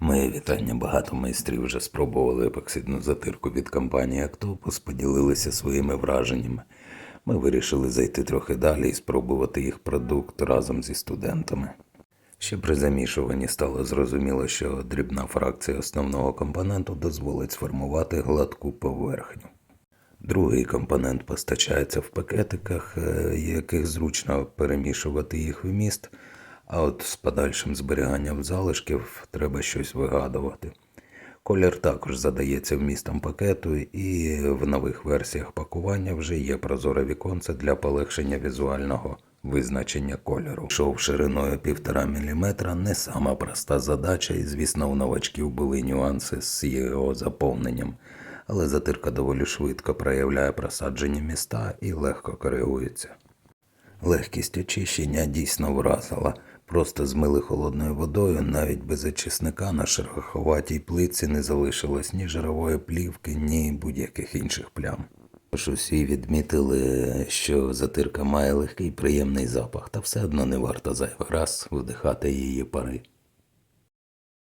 Моє вітання багато майстрів вже спробували епоксидну затирку від компанії Актопус, поділилися своїми враженнями. Ми вирішили зайти трохи далі і спробувати їх продукт разом зі студентами. Ще при замішуванні стало зрозуміло, що дрібна фракція основного компоненту дозволить сформувати гладку поверхню. Другий компонент постачається в пакетиках, е, яких зручно перемішувати їх вміст, а от з подальшим зберіганням залишків треба щось вигадувати. Колір також задається вмістом пакету, і в нових версіях пакування вже є прозоре віконце для полегшення візуального визначення кольору. Шов шириною 1,5 мм не сама проста задача, і звісно, у новачків були нюанси з його заповненням, але затирка доволі швидко проявляє просаджені міста і легко коригується. Легкість очищення дійсно вразила. Просто змили холодною водою, навіть без очисника на шероховатій плитці не залишилось ні жирової плівки, ні будь-яких інших плям. Тож усі відмітили, що затирка має легкий приємний запах, та все одно не варто зайвий раз вдихати її пари.